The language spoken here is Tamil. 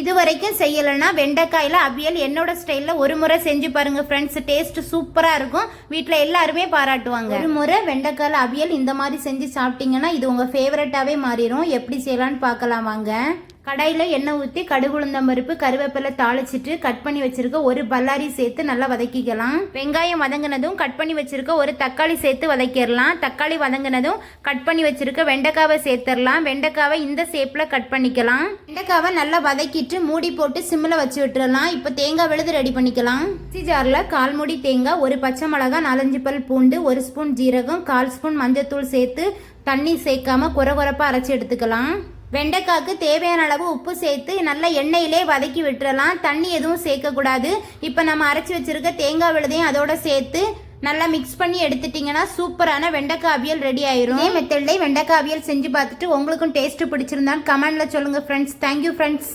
இது வரைக்கும் செய்யலைன்னா வெண்டைக்காயில் அவியல் என்னோட ஸ்டைலில் ஒரு முறை செஞ்சு பாருங்கள் ஃப்ரெண்ட்ஸ் டேஸ்ட் சூப்பராக இருக்கும். வீட்டில் எல்லாருமே பாராட்டுவாங்க. ஒரு முறை வெண்டைக்காயில் அவியல் இந்த மாதிரி செஞ்சு சாப்பிட்டீங்கன்னா இது உங்கள் ஃபேவரட்டாகவே மாறிடும் எப்படி செய்யலான்னு பார்க்கலாம் வாங்க. கடாயில் எண்ணெய் ஊற்றி கடுகு உளுந்தம் பருப்பு கருவேப்பிலை தாளிச்சிட்டு கட் பண்ணி வச்சுருக்க ஒரு பல்லாரி சேர்த்து நல்லா வதக்கிக்கலாம். வெங்காயம் வதங்கினதும் கட் பண்ணி வச்சுருக்க ஒரு தக்காளி சேர்த்து வதக்கிடலாம். தக்காளி வதங்கினதும் கட் பண்ணி வச்சுருக்க வெண்டைக்காவை சேர்த்துடலாம். வெண்டைக்காவை இந்த ஷேப்பில் கட் பண்ணிக்கலாம். வெண்டைக்காவை நல்லா வதக்கிட்டு மூடி போட்டு சிம்மில் வச்சு விட்டுறலாம் இப்போ தேங்காய் விழுது ரெடி பண்ணிக்கலாம். மிக்சி ஜாரில் கால் மூடி தேங்காய் ஒரு பச்சை மிளகா நாலஞ்சு பல் பூண்டு ஒரு ஸ்பூன் ஜீரகம் கால் ஸ்பூன் மஞ்சத்தூள் சேர்த்து தண்ணி சேர்க்காம குறை குறைப்பாக அரைச்சி எடுத்துக்கலாம். வெண்டைக்காய்க்கு தேவையான அளவு உப்பு சேர்த்து நல்லா எண்ணெயிலே வதக்கி விட்டுறலாம். தண்ணி எதுவும் சேர்க்கக்கூடாது. இப்போ நம்ம அரைச்சி வச்சிருக்க தேங்காய் விழுதையும் அதோட சேர்த்து நல்லா மிக்ஸ் பண்ணி எடுத்துட்டிங்கன்னா சூப்பரான வெண்டைக்காய் அவியல் ரெடி ஆயிரும். இதே மெத்தட்லேயே வெண்டைக்காய் அவியல் செஞ்சு பார்த்துட்டு உங்களுக்கும் டேஸ்ட் பிடிச்சிருந்தான்னு கமெண்ட்ல சொல்லுங்க ஃப்ரெண்ட்ஸ் தேங்க்யூ ஃப்ரெண்ட்ஸ்